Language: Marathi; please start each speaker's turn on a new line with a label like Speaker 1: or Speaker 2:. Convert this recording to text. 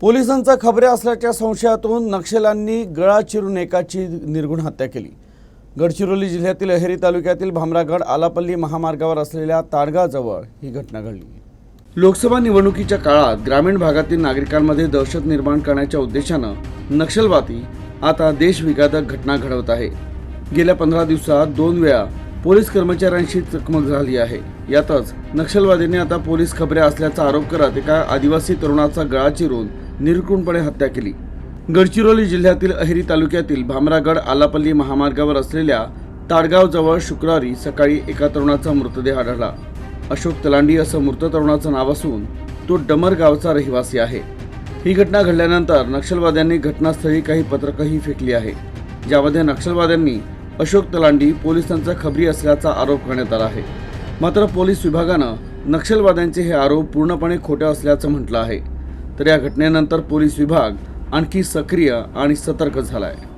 Speaker 1: पोलिसांचा खबऱ्या असल्याच्या संशयातून नक्षल्यांनी गळा चिरून एकाची निर्गुण हत्या केली. गडचिरोली जिल्ह्यातील अहेरी तालुक्यातील भामरागड आलापल्ली महामार्गावर असलेल्या ताडगावजवळ ही घटना घडली. लोकसभा निवडणुकीच्या काळात ग्रामीण भागातील नागरिकांमध्ये दहशत निर्माण करण्याच्या उद्देशानं नक्षलवादी आता देशविघातक घटना घडवत आहे. गेल्या पंधरा दिवसात दोन वेळा पोलीस कर्मचाऱ्यांशी चकमक झाली आहे. यातच नक्षलवाद्यांनी आता पोलीस खबऱ्या असल्याचा आरोप करत एका आदिवासी तरुणाचा गळा चिरून निर्घृणपणे हत्या केली. गडचिरोली जिल्ह्यातील अहेरी तालुक्यातील भामरागड आलापल्ली महामार्गावर असलेल्या ताडगावजवळ शुक्रवारी सकाळी एका तरुणाचा मृतदेह आढळला. अशोक तलांडी असं मृत तरुणाचं नाव असून तो डमर गावचा रहिवासी आहे. ही घटना घडल्यानंतर नक्षलवाद्यांनी घटनास्थळी काही पत्रकंही फेकली आहे. ज्यामध्ये नक्षलवाद्यांनी अशोक तलांडी पोलिसांचा खबरी असल्याचा आरोप करण्यात आला आहे. मात्र पोलीस विभागानं नक्षलवाद्यांचे हे आरोप पूर्णपणे खोटे असल्याचं म्हटलं आहे. तर या घटनेनंतर पोलीस विभाग आणखी सक्रिय आणि सतर्क झाला आहे